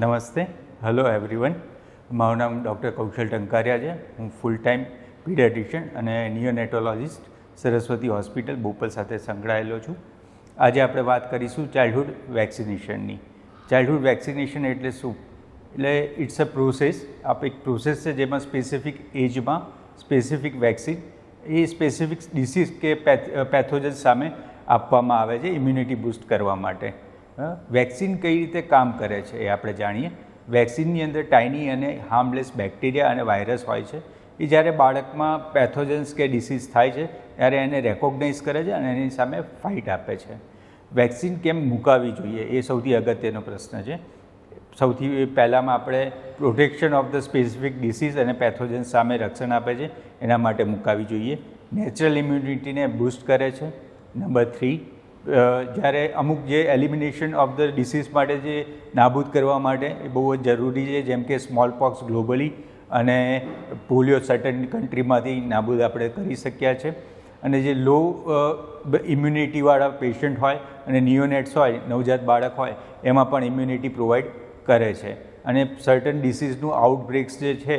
નમસ્તે. Hello everyone મારું નામ ડૉક્ટર કૌશલ ટંકારિયા છે. હું ફૂલ ટાઈમ પીડિયાટ્રિશિયન અને નિયોનેટોલોજિસ્ટ સરસ્વતી હોસ્પિટલ બોપલ સાથે સંકળાયેલો છું. આજે આપણે વાત કરીશું ચાઇલ્ડહુડ વેક્સિનેશનની ચાઇલ્ડહુડ વેક્સિનેશન એટલે શું? એટલે ઇટ્સ અ પ્રોસેસ આપ એક પ્રોસેસ છે જેમાં સ્પેસિફિક એજમાં સ્પેસિફિક વેક્સિન એ સ્પેસિફિક ડિસીઝ કે પેથોજન સામે આપવામાં આવે છે ઇમ્યુનિટી બૂસ્ટ કરવા માટે. વેક્સિન કઈ રીતે કામ કરે છે એ આપણે જાણીએ. વેક્સિનની અંદર ટાઇની અને હાર્મલેસ બેક્ટેરિયા અને વાયરસ હોય છે. એ જ્યારે બાળકમાં પેથોજન્સ કે ડિસીઝ થાય છે, ત્યારે એને રેકોગ્નાઇઝ કરે છે અને એની સામે ફાઇટ આપે છે. વેક્સિન કેમ મુકાવી જોઈએ એ સૌથી અગત્યનો પ્રશ્ન છે. સૌથી પહેલાંમાં આપણે protection of the specific disease અને પેથોજન્સ સામે રક્ષણ આપે છે. એના માટે મુકાવી જોઈએ. નેચરલ ઇમ્યુનિટીને બૂસ્ટ કરે છે. નંબર થ્રી જ્યારે અમુક જે એલિમિનેશન ઓફ ધ ડિસીઝ માટે જે નાબૂદ કરવા માટે એ બહુ જ જરૂરી છે, જેમ કે સ્મોલ પોક્સ ગ્લોબલી અને પોલિયો સર્ટન કન્ટ્રીમાંથી નાબૂદ આપણે કરી શક્યા છે. અને જે લો ઇમ્યુનિટીવાળા પેશન્ટ હોય અને નિયોનેટ્સ હોય, નવજાત બાળક હોય, એમાં પણ ઇમ્યુનિટી પ્રોવાઈડ કરે છે. અને સર્ટન ડિસીઝનું આઉટબ્રેક્સ જે છે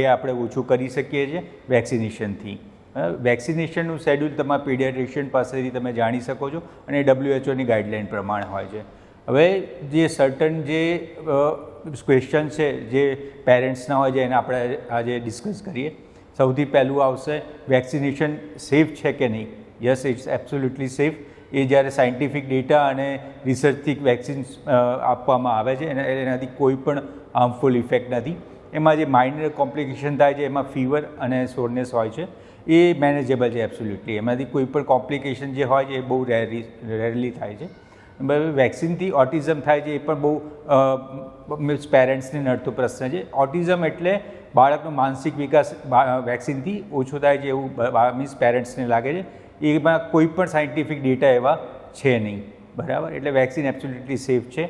એ આપણે ઓછું કરી શકીએ છીએ વેક્સિનેશનથી વેક્સિનેશનનું શેડ્યુલ તમારા પીડિયાટ્રિશિયન પાસેથી તમે જાણી શકો છો અને ડબ્લ્યુએચઓની ગાઈડલાઇન પ્રમાણે હોય છે. હવે જે સર્ટન જે ક્વેશ્ચન છે, જે પેરેન્ટ્સના હોય છે એને આપણે આજે ડિસ્કસ કરીએ, સૌથી પહેલું આવશે વેક્સિનેશન સેફ છે કે નહીં? યસ ઇટ્સ એબ્સોલ્યુટલી સેફ એ જ્યારે સાયન્ટિફિક ડેટા અને રિસર્ચથી વેક્સિન આપવામાં આવે છે અને એનાથી કોઈ પણ હાર્મફુલ ઇફેક્ટ નથી. એમાં જે માઇનર કોમ્પ્લિકેશન થાય છે, એમાં ફીવર અને સોરનેસ હોય છે. એ મેનેજેબલ છે એબ્સોલ્યુટલી એમાંથી કોઈ પણ કોમ્પ્લિકેશન જે હોય છે, એ બહુ રેરી રેરલી થાય છે. વેક્સિનથી ઓટિઝમ થાય છે, એ પણ બહુ મીન્સ પેરેન્ટ્સને નડતો પ્રશ્ન છે. ઓટિઝમ એટલે બાળકનો માનસિક વિકાસ વેક્સિનથી ઓછો થાય છે એવું મીન્સ પેરેન્ટ્સને લાગે છે. એમાં કોઈ પણ સાયન્ટિફિક ડેટા એવા છે નહીં. બરાબર? એટલે વેક્સિન એબ્સોલ્યુટલી સેફ છે.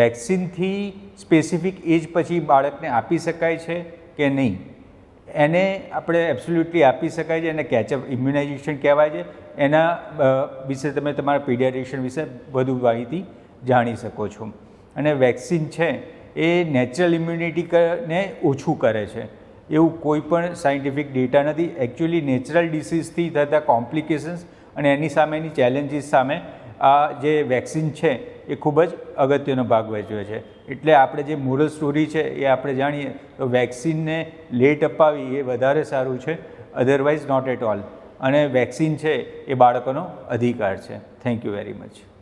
વેક્સિનથી સ્પેસિફિક એજ પછી બાળકને આપી શકાય છે કે નહીં? એને આપણે એબ્સોલ્યુટલી આપી શકાય છે, એને કેચઅપ ઇમ્યુનાઇઝેશન કહેવાય છે. એના વિશે તમે તમારા પીડિયાટ્રિશિયન વિશે વધુ માહિતી જાણી શકો છો. અને વેક્સિન છે એ નેચરલ ઇમ્યુનિટીને ઓછું કરે છે. એવું કોઈ પણ સાયન્ટિફિક ડેટા નથી. એકચ્યુઅલી નેચરલ ડિસીઝથી થતા કોમ્પ્લિકેશન્સ અને એની સામેની ચેલેન્જીસ સામે આ જે વેક્સિન છે, એ ખૂબ જ અગત્યનો ભાગ ભજવે છે. એટલે આપણે જે મોરલ સ્ટોરી છે, એ આપણે જાણીએ, તો વેક્સિનને લેટ અપાવી એ વધારે સારું છે અધરવાઇઝ નોટ એટ ઓલ અને વેક્સિન છે, એ બાળકોનો અધિકાર છે. Thank you very much